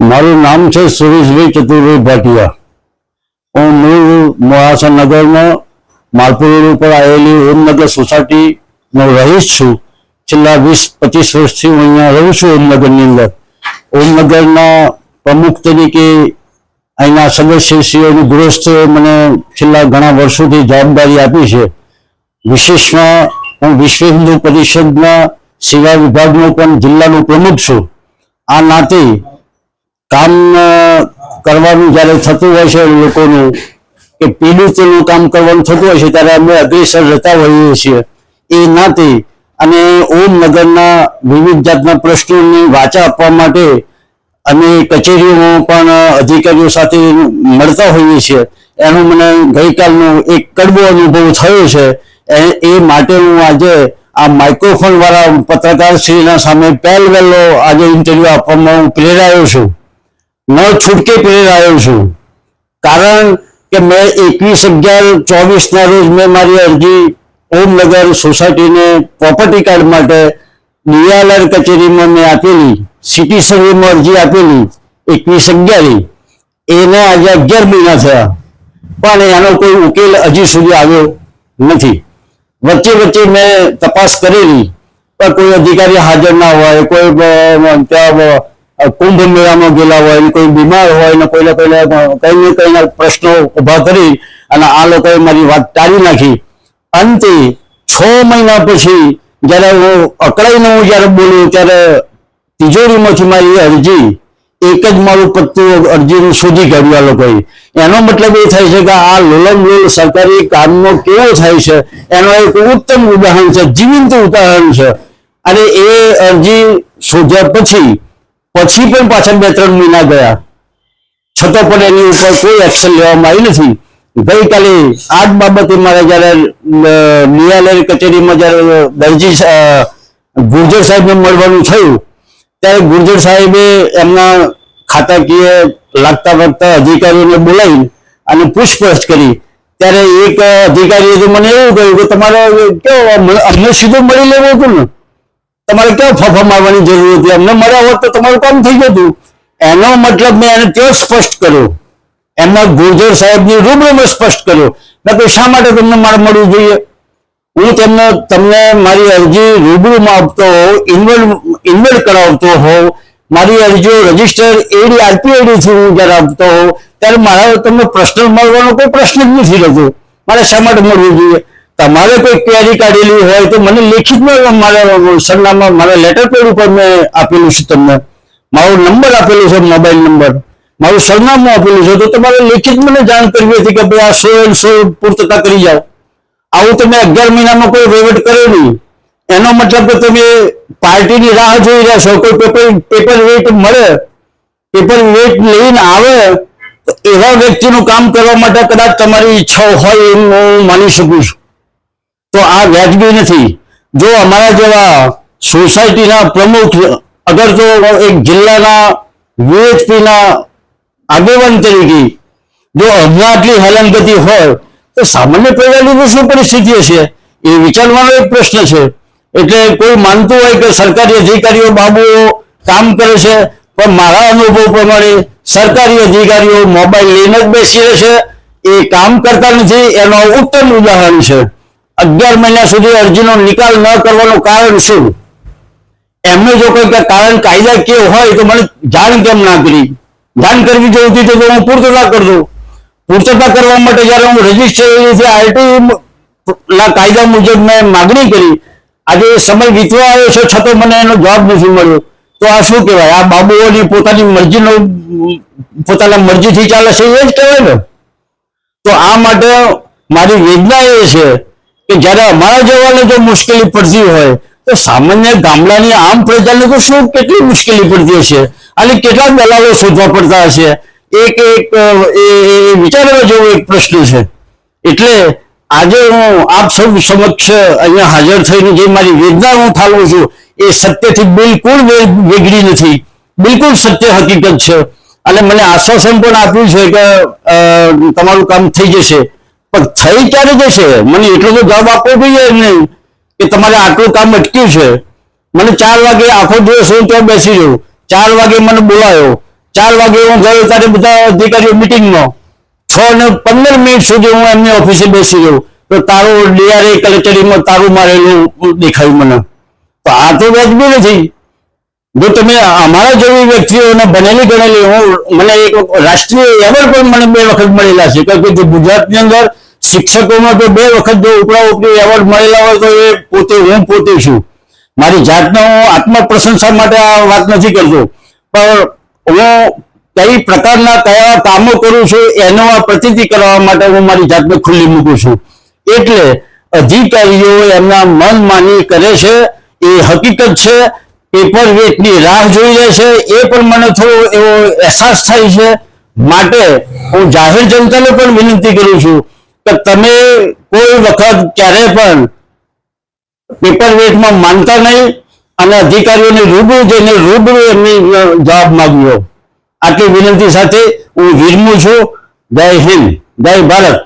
મારું નામ છે સુરેશભાઈ ચતુરભાઈ ભાટિયા. હું મૂળ મોડાસા નગરમાં માલપુર ઉપર આવેલી ઓમનગર સોસાયટીનો રહીશ છું. છેલ્લા વીસ પચીસ વર્ષથી હું અહીંયા રહું છું ઓમનગરની અંદર. ઓમનગરના પ્રમુખ તરીકે અહીંના સદસ્યશ્રીઓની ગૃહસ્થોએ મને છેલ્લા ઘણા વર્ષોથી જવાબદારી આપી છે. વિશેષમાં હું વિશ્વ હિન્દુ પરિષદના સેવા વિભાગનો પણ જિલ્લાનો પ્રમુખ છું. આ નાતે કામ કરવાનું જ્યારે થતું હોય છે લોકોનું, કે પીડિતનું કામ કરવાનું થતું હોય છે ત્યારે અમે અગ્રેસર રહેતા હોઈએ છીએ. એ નાતે અને ઓમનગરના વિવિધ જાતના પ્રશ્નોની વાચા આપવા માટે અમે કચેરીઓમાં પણ અધિકારીઓ સાથે મળતા હોઈએ છીએ. એનો મને ગઈકાલનો એક કડવો અનુભવ થયો છે. એ- એ માટે હું આજે આ માઇક્રોફોન વાળા પત્રકાર શ્રીના સામે પહેલ વહેલો આજે ઇન્ટરવ્યુ આપવામાં હું પ્રેરાયો છું. ન છૂટકે પ્રેરાયો છું. કારણ કે મેં એકવીસ અગિયાર ચોવીસ ના રોજ મેં મારી અરજી ઓમનગર સોસાયટીને પ્રોપર્ટી કાર્ડ માટે ડીઆરઆર કચેરીમાં મેં આપેલી, સિટી સર્વેમાં અરજી આપેલી એકવીસ અગિયારી. એને આજે અગિયાર મહિના થયા. પણ એનો કોઈ ઉકેલ હજી સુધી આવ્યો નથી. વચ્ચે વચ્ચે મેં તપાસ કરેલી, પણ કોઈ અધિકારી હાજર ના હોય, કોઈ ત્યાં કુંભ મેળામાં ગયેલા હોય ને કોઈ બીમાર હોય ને કોઈને કોઈને કઈ ને કઈ પ્રશ્નો ઊભા કરી અને આ લોકોએ મારી વાત ટાળી નાખી. અંતે છ મહિના પછી જ્યારે હું અકળાઈને હું જ્યારે બોલું ત્યારે તિજોરીમાંથી મારી અરજી, એક જ મારું પત્તું અરજીનું શોધી કાઢ્યું આ લોકોએ. એનો મતલબ એ થાય છે કે આ લોલમ લોલ સરકારી કામનો કેવો થાય છે? એનો એક ઉત્તમ ઉદાહરણ છે, જીવંત ઉદાહરણ છે. અને એ અરજી શોધ્યા પછી પછી પણ પાછા બે ત્રણ મહિના ગયા. છતાં પણ એની ઉપર કોઈ એક્શન લેવામાં આવી નથી. ગઈકાલે આ જ બાબતે મારે જ્યારે ન્યાયાલય કચેરીમાં જ્યારે દરજી ગુર્જર સાહેબને મળવાનું થયું, ત્યારે ગુર્જર સાહેબે એમના ખાતાકીય લાગતા વળગતા અધિકારીઓને બોલાવી અને પૂછપરછ કરી. ત્યારે એક અધિકારીએ તો મને એવું કહ્યું કે તમારે કેવો અમને- સીધો મળી લેવું હતું ને? તમારે ક્યાં ફફા મારવાની જરૂર હતી? અમને મળ્યા હોત તો તમારું કામ થઈ જતું. એનો મતલબ મેં એને કેવો સ્પષ્ટ કર્યો? એમના ગુર્જર સાહેબની રૂબરૂ મેં સ્પષ્ટ કર્યો. મેં કહ્યું, શા માટે તમને મારે મળવું જોઈએ? હું તેમને, તમને મારી અરજી રૂબરૂમાં આપતો હોઉં ઇન્વોલ્વ ઇન્વોલ્વ કરાવતો હોઉં. મારી અરજીઓ રજિસ્ટર એડી આરપીઆઈડીથી હું જ્યારે આપતો હોઉં, ત્યારે મારા તમને પ્રશ્ન મળવાનો કોઈ પ્રશ્ન જ નથી રહેતો. મારે શા માટે મળવું જોઈએ? તમારે કોઈ ક્વેરી કાઢેલી હોય તો મને લેખિતમાં મારા સરનામા મારા લેટર પેડ ઉપર મેં આપેલું છે તમને. મારો નંબર આપેલો છે મોબાઈલ નંબર મારું સરનામું આપેલું છે, તો તમારે લેખિત મને જાણ કરવી હતી કે ભાઈ આ સો એન્ડ સો પૂર્તતા કરી જાઓ. આવું તમે અગિયાર મહિનામાં કોઈ વહીવટ કર્યો નહીં. એનો મતલબ કે તમે પાર્ટીની રાહ જોઈ રહ્યા છો, કોઈ પેપર પેપર વેટ મળે પેપર વેટ લઈને આવે, તો એવા વ્યક્તિનું કામ કરવા માટે કદાચ તમારી ઈચ્છા હોય એમ હું માની શકું છું. તો આ વ્યાજબી નથી. જો અમારા જેવા સોસાયટીના પ્રમુખ અગર તો એક જિલ્લાના VHP ના આગેવાન તરીકે જો હમણાં આટલી હેરાનગતિ હોય, તો સામાન્ય પ્રજાની શું પરિસ્થિતિ હશે? એ વિચારવાનો એક પ્રશ્ન છે. એટલે કોઈ માનતું હોય કે સરકારી અધિકારીઓ બાબુઓ કામ કરે છે, પણ મારા અનુભવ પ્રમાણે સરકારી અધિકારીઓ મોબાઈલ લઈને જ બેસી રહેશે એ કામ કરતા નથી, એનો ઉત્તમ ઉદાહરણ છે. અગિયાર મહિના સુધી અરજીનો નિકાલ ન કરવાનું કારણ શું? એમને જો કોઈ કારણ કાયદાકીય હોય તો મને જાણ કેમ ના કરી? જાણ કરવી જોઈતી તો હું પૂર્તતા કરજો પૂર્તતા કરવા માટે જ્યારે હું રજિસ્ટર આરટી કાયદા મુજબ મેં માગણી કરી. આજે સમય વીતવા આવ્યો છે, છતાં મને એનો જવાબ નથી મળ્યો. તો આ શું કહેવાય? આ બાબુઓની પોતાની મરજીનો, પોતાના મરજીથી ચાલે છે, એ જ કહેવાય ને? તો આ માટે મારી વેદના એ છે કે જ્યારે અમારા જવાને જો મુશ્કેલી પડતી હોય, તો સામાન્ય ગામડાની આમ પ્રજાને તો શું કેટલી મુશ્કેલી પડતી હશે? અને કેટલા દલાલો શોધવા પડતા હશે? એક એક એ વિચારવા જેવો એક પ્રશ્ન છે. એટલે આજે હું આપ સૌ સમક્ષ અહીંયા હાજર થઈને જે મારી વેદના હું ઠાલવું છું, એ સત્યથી બિલકુલ વેગળી નથી. બિલકુલ સત્ય હકીકત છે. અને મને આશ્વાસન પણ આપ્યું છે કે તમારું કામ થઈ જશે. પણ થઈ ક્યારે જશે? મને એટલો તો જવાબ આપવો જોઈએ નહીં કે તમારે આટલું કામ અટક્યું છે. મને ચાર વાગે આખો દિવસ હું ત્યાં બેસી રહ્યો. ચાર વાગે મને બોલાયો. ચાર વાગે હું ગયો ત્યારે બધા અધિકારીઓ મિટિંગમાં છ ને પંદર મિનિટ સુધી હું એમની ઓફિસે બેસી રહ્યો. તો તારું ડીઆરએ કલેક્ટરીમાં તારું મારેલું દેખાયું મને. તો આ તો વ્યાજબી નથી. જો તમે અમારા જેવી વ્યક્તિઓને બનેલી ગણેલી હું, મને એક રાષ્ટ્રીય એવોર્ડ પણ મને બે વખત મળેલા છે. કારણ કે ગુજરાતની અંદર શિક્ષકોમાં તો બે વખત જો ઉપરા ઉપરી એવોર્ડ મળેલા હોય તો એ પોતે હું પોતે છું. મારી જાતને હું આત્મ પ્રશંસા માટે આ વાત નથી કરતો. પણ હું કઈ પ્રકારના કયા કામો કરું છું એનો આ પ્રતિતિ કરવા માટે હું મારી જાતને ખુલ્લી મૂકું છું. એટલે અધિકારીઓ એમના મન માની કરે છે, એ હકીકત છે, પેપર વેટની રાહ જોઈ રહે છે, એ પણ મને થોડો એવો અહેસાસ થાય છે. માટે હું જાહેર જનતાને પણ વિનંતી કરું છું તમે કોઈ વખત ક્યારે પણ પેપર વેટમાં માનતા નહીં અને અધિકારીઓને રૂબરૂ જઈને રૂબરૂ એમની જવાબ માંગ્યો. આટલી વિનંતી સાથે હું વિરમું છું. જય હિન્દ. જય ભારત.